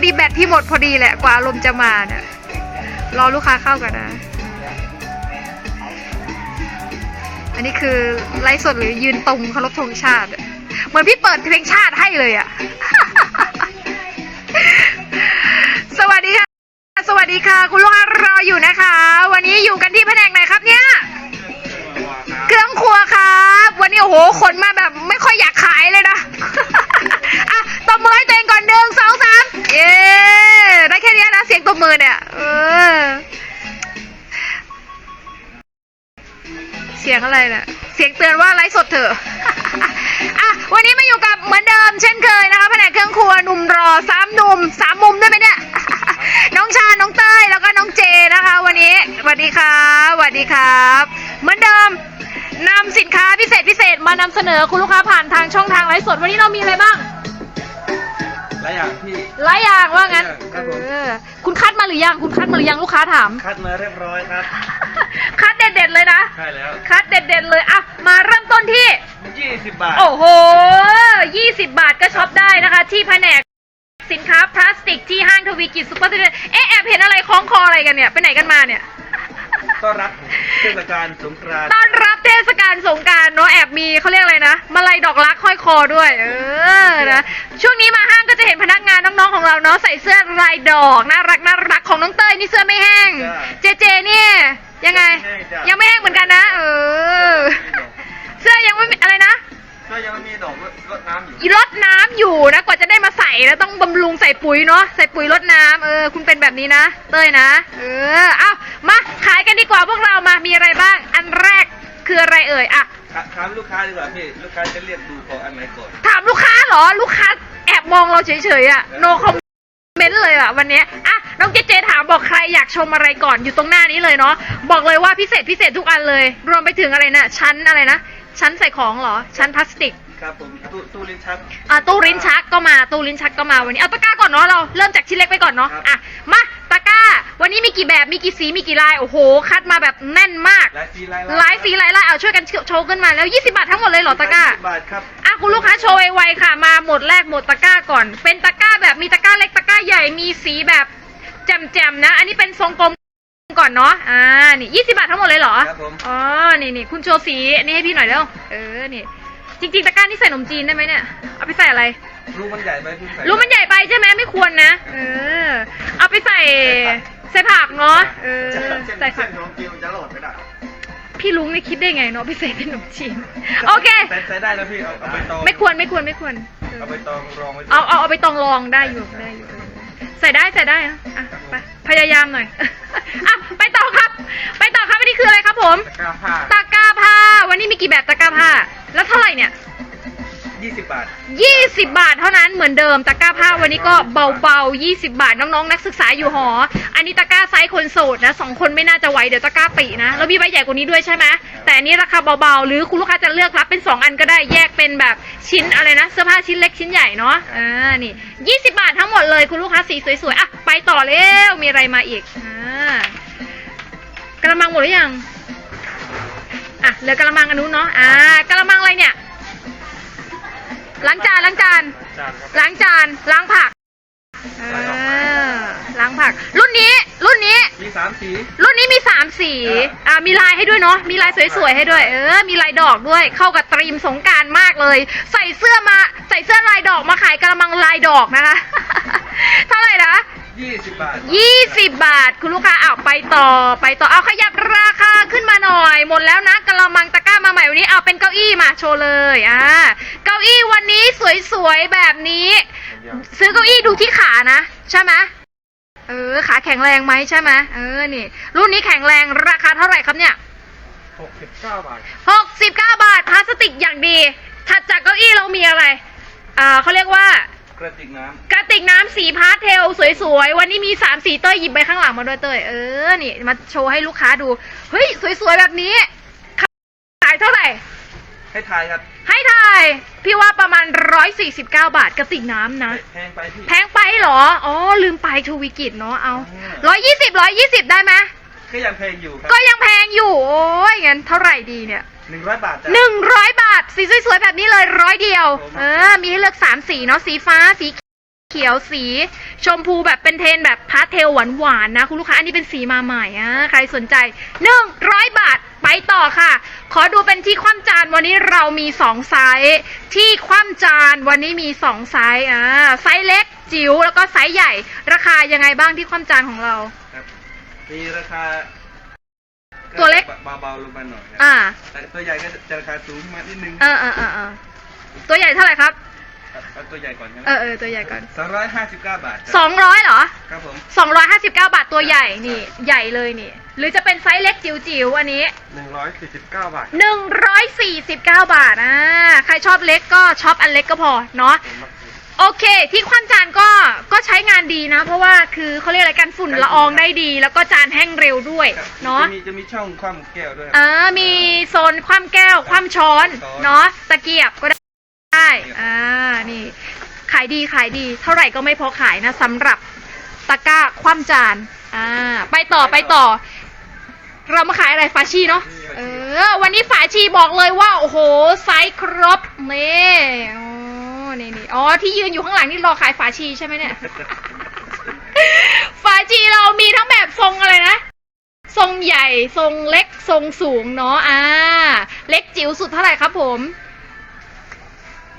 พอดีแบตพี่หมดพอดีแหละกว่าอารมณ์จะมาเนี่ยรอลูกค้าเข้ากันนะ อันนี้คือไลฟ์สดหรือยืนตรงเคารพธงชาติ เหมือนพี่เปิดเพลงชาติให้เลยอะ สวัสดีค่ะ สวัสดีค่ะ คุณลูกค้ารออยู่นะคะ วันนี้อยู่กันที่แผนกไหนครับเนี่ย เครื่องครัวครับ วันนี้โอ้โหคนมาแบบ ไม่ค่อยอยากขายเลยนะ อะตบมือให้ตัวเองก่อนหนึ่งสองสาม อะไรน่ะเสียงเตือนว่าไลฟ์สดเถอะอะวันนี้มาอยู่กับเหมือนเดิมเช่นเคยนะคะแผนกเครื่องครัวหนุ่มรอสามหนุ่มสามมุมได้ไหมเนี่ยน้องชา น้องเต้ยแล้วก็น้องเจนะคะ วันนี้สวัสดีครับสวัสดีครับ เหมือนเดิมนำสินค้าพิเศษพิเศษมานำเสนอคุณลูกค้าผ่านทางช่องทางไลฟ์สดวันนี้เรามีอะไรบ้างหลายอย่างที่หลายอย่างว่างั้นครับผมเออ คุณคัดมาหรือยัง คุณคัดมาหรือยังลูกค้าถาม คัดมาเรียบร้อยครับ คัดเด็ดๆเลยนะ ใช่แล้ว คัดเด็ดๆเลยอะมาเริ่มต้นที่ 20 บาท โอ้โห 20 บาทก็ช็อปได้นะคะ ที่แผนกสินค้าพลาสติกที่ห้างทวีกิจซุปเปอร์เซ็นเอ๊ะแอบเห็นอะไรคล้องคออะไรกันเนี่ย ไปไหนกันมาเนี่ย ต้อนรับเทศกาลสงกรานต์ต้อนรับเทศกาลสงกรารเนาะแอบมีเขาเรียกอะไรนะมาลัยดอกรักห้อยคอด้วย เออนะช่วงนี้มาห้างก็จะเห็นพนักงานน้องๆของเราเนาะใส่เสื้อลายดอกน่ารักน่ารักของน้องเต้ยนี่เสื้อไม่แห้ง เจเจเนี่ย ยังไง ยังไม่แห้งเหมือนกันนะ เออ เสื้อยังไม่มีอะไรนะก็ยังมีดอกรดน้ำอยู่อีรดน้ำอยู่นะกว่าจะได้มาใส่แล้วต้องบำรุงใส่ปุ๋ยเนาะใส่ปุ๋ยรดน้ำเออคุณเป็นแบบนี้นะ เต้ยนะ เออเอามาขายกันดีกว่าพวกเรามามีอะไรบ้าง อันแรกคืออะไรเอ่ยอะถามลูกค้าดีกว่าพี่ลูกค้าจะเรียกดูของอันไหนก่อนถามลูกค้าเหรอลูกค้าแอบมองเราเฉยๆอะโนคอมเมนต์เลยอะวันเนี้ยอะ น้องเจเจถามบอกใครอยากชมอะไรก่อนอยู่ตรงหน้านี้เลยเนาะบอกเลยว่าพิเศษพิเศษทุกอันเลย รวมไปถึงอะไรนะชั้นอะไรนะชั้นใส่ของเหรอ ชั้นพลาสติกครับผมตู้ตู้ลิ้นชักอะตู้ลิ้นชักก็มาตู้ลิ้นชักก็มาวันนี้เอาตะกร้าก่อนเนาะเราเริ่มจากชิ้นเล็กไปก่อนเนาะครับอะมาตะกร้า วันนี้มีกี่แบบมีกี่สีมีกี่ลายโอ้โห คัดมาแบบแน่นมากหลายสีหลายหลายสีหลายลายเอาช่วยกันโชว์ขึ้นมาแล้ว 20 บาททั้งหมดเลยเหรอตะกร้าบาทครับอะคุณลูกค้าโชว์ไวๆค่ะ มาหมดแรกหมดตะกร้าก่อน เป็นตะกร้าแบบมีตะกร้าเล็กตะกร้าใหญ่มีสีแบบ แจ่มๆนะ อันนี้เป็นทรงกลมก่อนเนาะ อ่า นี่20บาททั้งหมดเลยเหรอ ครับผม อ๋อ นี่นี่คุณโชว์สีอันนี้ให้พี่หน่อยเร็ว เออ นี่ จริงๆตะกร้านี่ใส่ขนมจีนได้ไหมเนี่ย เอาไปใส่อะไรรูมันใหญ่ไปพี่ใส่ รู้มันใหญ่ไปใช่ไหมไม่ควรนะ เออ เอาไปใส่ใส่ผักเนาะ เออ ใส่ผัเส้กนของกิวจะโหลดไม่ได้พี่ลุงนี่คิดได้ไงเนาะไปใส่เป็นขนมจีน โอเค ใส่ใส่ได้แล้วพี่เอาเอาไปตองไม่ควรไม่ควรไม่ควร เออเอาไปตองรองไว้เอาเอาเอาไปตองรองได้อยู่ได้อยู่เออ ใส่ได้ใส่ได้นะอะไปพยายามหน่อย อะไปต่อครับ ไปต่อครับอันนี้คืออะไรครับผมตะกร้าผ้าตะกร้าผ้า วันนี้มีกี่แบบตะกร้าผ้า แล้วเท่าไหร่เนี่ย 20 บาท 20 บาทเท่านั้นเหมือนเดิมตะกร้าผ้าวันนี้ก็เบาๆ 20 บาท น้องๆ นักศึกษาอยู่หอ อันนี้ตะกร้าไซส์คนโสดนะสองคนไม่น่าจะไหวเดี๋ยวตะกร้าปีนะแล้วมีใบใหญ่กว่านี้ด้วยใช่ไหมแต่อันนี้ราคาเบาๆ หรือคุณลูกค้าจะเลือกรับเป็น 2 อันก็ได้แยกเป็นแบบชิ้นอะไรนะเสื้อผ้าชิ้นเล็กชิ้นใหญ่เนาะอ่านี่20 บาททั้งหมดเลยคุณลูกค้าสีสวยๆอะไปต่อเร็วมีอะไรมาอีกอ่ากระมังหมดหรือยังอะเหลือกระมังอันนู้นเนาะอ่ากระมังอะไรเนี่ย ล้างจานล้างจานจานครับล้างจานล้างผักเออล้างผัก รุ่นนี้รุ่นนี้ มีสามสี รุ่นนี้มีสามสีอ่ามีลายให้ด้วยเนาะมีลายสวยๆให้ด้วย เออ มีลายดอกด้วย เข้ากับตรีมสงกรารมากเลย ใส่เสื้อมา ใส่เสื้อลายดอกมาขายกระมังลายดอกนะคะ เท่าไหร่นะ 20บาทยี่สิบบาท คุณลูกค้าเอาไปต่อไปต่อเอาขยับราคาขึ้นมาหน่อย หมดแล้วนะกระมังตะกร้ามาใหม่วันนี้เอาเป็นเก้าอี้มาโชว์เลยอ่าเก้าอี้วันนี้สวยๆแบบนี้ ซื้อเก้าอี้ดูที่ขานะ ใช่ไหมเออขาแข็งแรงไหมใช่ไหมเออนี่ รุ่นนี้แข็งแรงราคาเท่าไหร่ครับเนี่ย69บาทหกสิบเก้าบาทพลาสติกอย่างดี ถัดจากเก้าอี้เรามีอะไร อ่าเขาเรียกว่า กระติกน้กระติกน้ำสีพาสเทลสวยๆ วันนี้มีสามสีเต้ยหยิบไปข้างหลังมาด้วยเต้ยเออ นี่มาโชว์ให้ลูกค้าดู เฮ้ย สวยๆ แบบนี้ ขายเท่าไหร่ำให้ทายครับให้ทาย พี่ว่าประมาณ 149 บาทกระติกน้ำนะ แพงไปพี่ แพงไปเหรอ อ๋อ ลืมไปทวีกิจเนาะ เอาอืม120 120 ได้ไหม ก็ยังแพงอยู่ครัก็ยังแพงอยู่ โอ้ยงั้นเท่าไหร่ดีเนี่ย 100บาทจ้ะ หนึ่งร้อยบาท สีสวยๆแบบนี้เลยร้อยเดียว ผมเออ มีให้เลือกสามสีเนาะสีฟ้าสีเขียวสีชมพูแบบเป็นเทนแบบพาสเทลหวานๆนะ คุณลูกค้าอันนี้เป็นสีมาใหม่อะใครสนใจหนึ่งร้อยบาทไปต่อค่ะ ขอดูเป็นที่คว่ำจานวันนี้เรามีสองไซส์ที่คว่ำจานวันนี้มีสองไซส์อ่าไซส์เล็กจิ๋วแล้วก็ไซส์ใหญ่ ราคายังไงบ้างที่คว่ำจานของเรา ครับ มีราคา ตัวเล็ก เบาๆลงมาหน่อยครัอ่า แต่ตัวใหญ่ก็จะราคาสูงขึ้นมานิดนึงเออเออเออเออตัวใหญ่เท่าไหร่ครับ เอาตัวใหญ่ก่อนนะเออเออตัวใหญ่ก่อนสองร้อยห้าสิบเก้าบาทสองร้อยเหรอครับผมสองร้อยห้าสิบเก้าบาทตัวใหญ่นี่ ใหญ่เลยนี่ หรือจะเป็นไซส์เล็กจิ๋วๆอันนี้หนึ่งร้อยสี่สิบเก้าบาทหนึ่งร้อยสี่สิบเก้าบาทอ่าใครชอบเล็กก็ช็อปอันเล็กก็พอเนาะโอเค ที่คว่ำจานก็ก็ใช้งา นดีนะ เพราะว่าคือเขาเรียกอะไรกันฝุ่นละอองได้ดี แล้วก็จานแห้งเร็วด้วยครับเนาะ จะมีจะมีช่องคว่ำแก้วด้วยเออ มีโซนคว่ำแก้ว คว่ำช้อน ช้อน เนาะ ตะเกียบก็ได้ อ่า นี่ ขายดีขายดี เท่าไหร่ก็ไม่พอขายนะสำหรับตะกร้าคว่ำจาน อ่า ไปต่อไปต่อ เรามาขายอะไรฟาชีเนาะ เออ วันนี้ฝาชีบอกเลยว่า โอ้โห ไซส์ครบนี่อ๋อนี่นี่อ๋อ ที่ยืนอยู่ข้างหลังนี่รอขายฝาชีใช่ไหมเนี่ย ฝาชีเรามีทั้งแบบทรงอะไรนะ ทรงใหญ่ทรงเล็กทรงสูงเนาะอ่า เล็กจิ๋วสุดเท่าไหร่ครับผม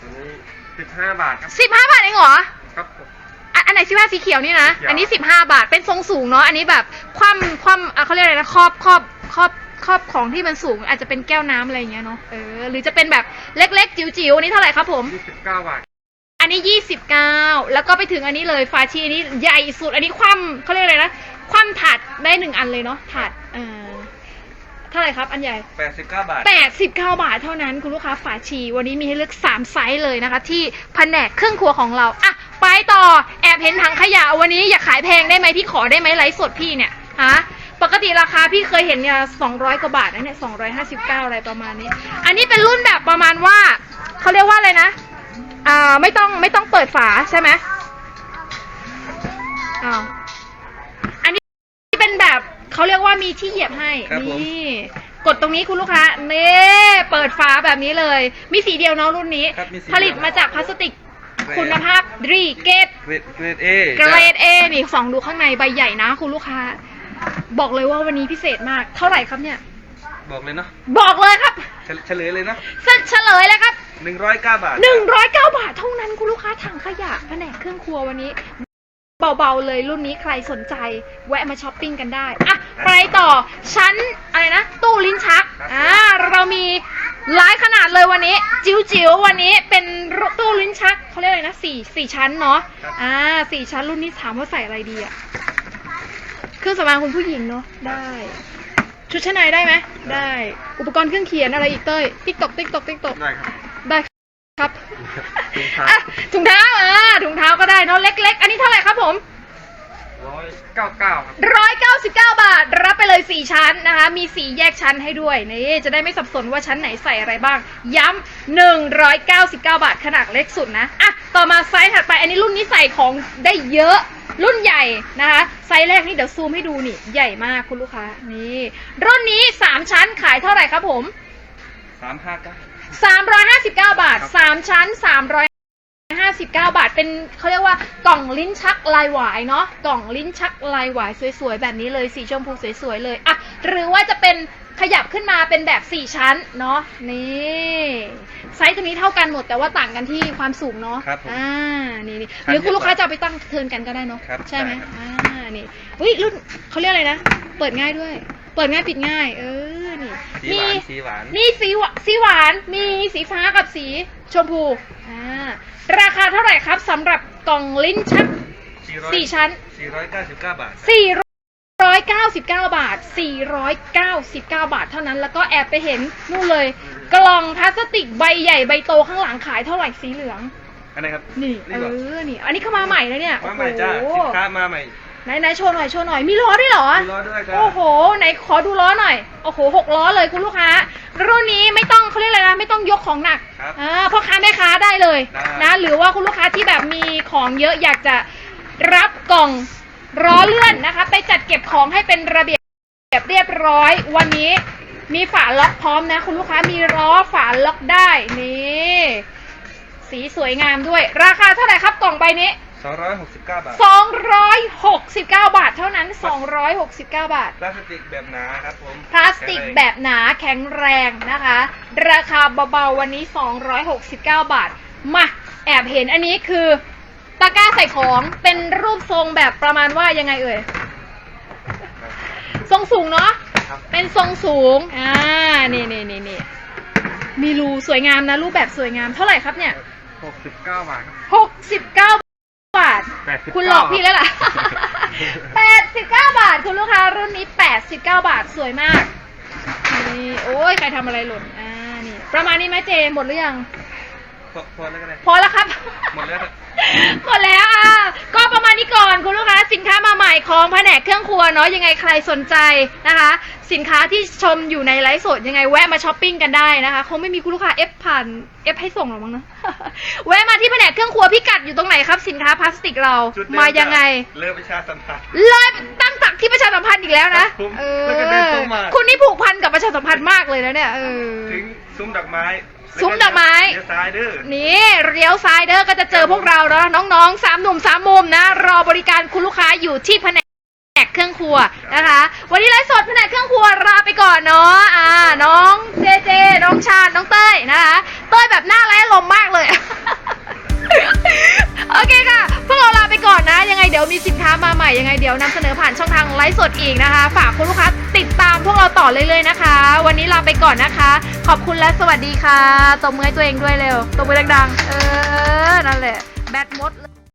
ตัวนี้สิบห้าบาทครับสิบห้าบาทเองเหรอครับผม อะอันไหนสิบห้าสีเขียวนี่นะ สีเขียว อันนี้สิบห้าบาทเป็นทรงสูงเนาะอันนี้แบบคว่ำคว่ำอะเขาเรียกอะไรนะครอบครอบครอบครอบของที่มันสูงอาจจะเป็นแก้วน้ำอะไรอย่างเงี้ยเนาะเออหรือจะเป็นแบบเล็กๆจิ๋วๆอันนี้เท่าไหร่ครับผม ยี่สิบเก้าบาท อันนี้ยี่สิบเก้าแล้วก็ไปถึงอันนี้เลยฟาชีอันนี้ใหญ่สุด อันนี้คว่ำเขาเรียกอะไรนะ คว่ำถาดได้หนึ่งอันเลยเนาะถาดเออเท่าไหร่ครับ อันใหญ่แปดสิบเก้าบาท 89 บาทเท่านั้น คุณลูกค้าฝาชี วันนี้มีให้เลือก 3 ไซส์เลยนะคะ ที่แผนกเครื่องครัวของเราอะไปต่อแอบเห็นถังขยะวันนี้อยากขายแพงได้ไหมพี่ขอได้ไหมไลฟ์สดพี่เนี่ยฮะปกติราคาพี่เคยเห็นเนี่ย200กว่าบาทนะเนี่ย259อะไรประมาณนี้ อันนี้เป็นรุ่นแบบประมาณว่าเขาเรียกว่าอะไรนะ อ่าไม่ต้องไม่ต้องเปิดฝาใช่ไหมอ้าวอันนี้เป็นแบบเขาเรียกว่ามีที่เหยียบให้ ครับผม นี่ กดตรงนี้คุณลูกค้าเน่เปิดฝาแบบนี้เลย มีสีเดียวเนาะรุ่นนี้ ครับมีสีผลิตมาจากพลาสติกเกรด คุณภาพดีเกต เกรดเกรดเอเกรดเอนี่ส่องดูข้างในใบใหญ่นะคุณลูกค้า บอกเลยว่าวันนี้พิเศษมาก เท่าไหร่ครับเนี่ย บอกเลยเนาะบอกเลยครับ เฉเฉลยเลยเนาะ เสเฉลยเลยครับ หนึ่งร้อยเก้าบาทหนึ่งร้อยเก้าบาทเท่านั้นคุณลูกค้าถังขยะแผนกเครื่องครัววันนี้ เบาๆเลยรุ่นนี้ใครสนใจ แวะมาช้อปปิ้งกันได้อะไปต่อชั้นอะไรนะ ตู้ลิ้นชักอ่าเรามีหลายขนาดเลยวันนี้ จิ๋วๆวันนี้เป็นตู้ลิ้นชักเขาเรียกอะไรนะสี่สี่ชั้นเนาะอ่าสี่ชั้นรุ่นนี้ถามว่าใส่อะไรดีอะเครื่องสำอางคุณผู้หญิงเนาะได้ ชุดชั้นในได้ไหมได้ อุปกรณ์เครื่องเขียนอะไรอีกเต้ยติ๊กตอกติ๊กตอกติ๊กตอกได้ครับได้ครับ ถุงเท้าอะถุงเท้าอ่าถุงเท้าก็ได้เนาะเล็ก ๆ อันนี้เท่าไหร่ครับผมร้อยเก้าเก้าครับ ร้อยเก้าสิบเก้าบาท รับไปเลยสี่ชั้นนะคะ มีสีแยกชั้นให้ด้วยนี่จะได้ไม่สับสนว่าชั้นไหนใส่อะไรบ้าง ย้ำหนึ่งร้อยเก้าสิบเก้าบาทขนาดเล็กสุดนะอะต่อมาไซส์ถัดไป อันนี้รุ่นนี้ใส่ของได้เยอะ รุ่นใหญ่นะคะ ไซส์แรกนี่เดี๋ยวซูมให้ดูนี่ใหญ่มากคุณลูกค้านี่รุ่นนี้สามชั้นขายเท่าไหร่ครับผมสามห้าเก้า 359 บาทครับ3ชั้ น359 บาทเป็นเขาเรียกว่ากล่องลิ้นชักลายหวายเนาะกล่องลิ้นชักลายหวายสวยๆ แบบนี้เลยสีชมพูสวยๆเลยอะหรือว่าจะเป็นขยับขึ้นมาเป็นแบบ 4 ชั้นเนาะนี่ไซส์ตัวนี้เท่ากันหมดแต่ว่าต่างกันที่ความสูงเนาะครับผมอ่านี่นี่ชั้นหรือคุณเยอะลูกค้าจะเอาไปตั้งเทิร์นกันก็ได้เนาะครับใช่ไหมได้ครับ อ่านี่อุ้ยรุ่นเขาเรียกอะไรนะ เปิดง่ายด้วย เปิดง่ายปิดง่าย เออนี่สีหวานสีหวานนี่สีหวสีหวาน มีสีฟ้ากับสีชมพู อ่า ราคาเท่าไหร่ครับสำหรับกล่องลิ้นชัก400สี่ชั้นสี่ร้อยเก้าสิบเก้าบาท 499 บาท 499 บาท เท่านั้น แล้วก็แอบไปเห็นนู่นเลย กล่องพลาสติกใบใหญ่ใบโตข้างหลังขายเท่าไหร่สีเหลือง อันไหนครับนี่ เอนี่เหรออนี่ อันนี้เข้ามาใหม่แล้วเนี่ยมาใหม่จ้าโอ้สิโหนค้ามาใหม่ ไหนไหนโชว์หน่อยโชว์หน่อยมีล้อด้วยเหรอ มีล้อด้วยจ้าโอ้โห ไหนขอดูล้อหน่อย โอ้โหหกล้อเลยคุณลูกค้า รุ่นนี้ไม่ต้องเขาเรียกอะไรนะไม่ต้องยกของหนักครับอ่าพ่อค้าแม่ค้าได้เลยได้ นะ หรือว่าคุณลูกค้าที่แบบมีของเยอะอยากจะรับกล่องล้อเลื่อนนะคะ ไปจัดเก็บของให้เป็นระเบียบเรียบร้อย วันนี้มีฝาล็อกพร้อมนะ คุณลูกค้ามีล้อฝาล็อกได้นี่สีสวยงามด้วย ราคาเท่าไหร่ครับกล่องใบนี้ สองร้อยหกสิบเก้าบาท 269 บาทเท่านั้น 269 บาท พลาสติกแบบหนาครับผมพลาสติกแบบหนาแข็งแรงนะคะ ราคาเบาๆวันนี้ 269 บาท มาแอบเห็นอันนี้คือตะกร้าใส่ของเป็นรูปทรงแบบประมาณว่ายังไงเอ่ย ทรงสูงเนาะ ครับ เป็นทรงสูง อ่า นี่นี่นี่นี่มีรูสวยงามนะ รูปแบบสวยงาม เท่าไหร่ครับเนี่ย หกสิบเก้าบาทครับหก สิบเก้าบาท89คุณหลอกพี่แล้วล่ะแปดสิบเก้าบาท คุณลูกค้ารุ่นนี้แปดสิบเก้าบาทสวยมาก นี่ โอ้ยใครทำอะไรหล่น อ่า นี่ ประมาณนี้ไหมเจ หมดหรือยัง พอพอแล้วก็ได้ พอแล้วครับ หมดแล้วครับ หมดแล้วอะก็ประมาณนี้ก่อนคุณลูกค้าสินค้ามาใหม่ของแผนกเครื่องครัวเนาะยังไงใครสนใจนะคะ สินค้าที่ชมอยู่ในไลฟ์สดยังไงแวะมาช้อปปิ้งกันได้นะคะคงไม่มีคุณลูกค้าเอฟผ่านเอฟให้ส่งหรอกมั้งนะ แวะมาที่แผนกเครื่องครัวพิกัดอยู่ตรงไหนครับ สินค้าพลาสติกเราจุดเดิมายังไงเลิกประชาสัมพันธ์ เลยตั้งตักที่ประชาสัมพันธ์อีกแล้วนะครับผมเอแล้วก็เดินเข้ามา คุณนี่ผูกพันกับประชาสัมพันธ์มากเลยนะเนี่ยเออ ถึง ซุ้มดอกไม้ซุ้มดอกไม้ เลี้ยวซ้ายเด้อนี่เลี้ยวซ้ายเด้อก็จะเจอพวกเราเนาะน้องๆสามหนุ่มสามมุมนะ รอบริการคุณลูกค้าอยู่ที่แผนกเครื่องครัวนะคะ วันนี้ไลฟ์สดแผนกเครื่องครัวลาไปก่อนเนาะอ่าน้อง ยวนำเสนอผ่านช่องทางไลฟ์สดอีกนะคะ ฝากคุณลูกค้าติดตามพวกเราต่อเรื่อยๆนะคะ วันนี้ลาไปก่อนนะคะ ขอบคุณและสวัสดีค่ะตบมือให้ตัวเองด้วยเร็วตบมือดังๆเออนั่นแหละแบตหมด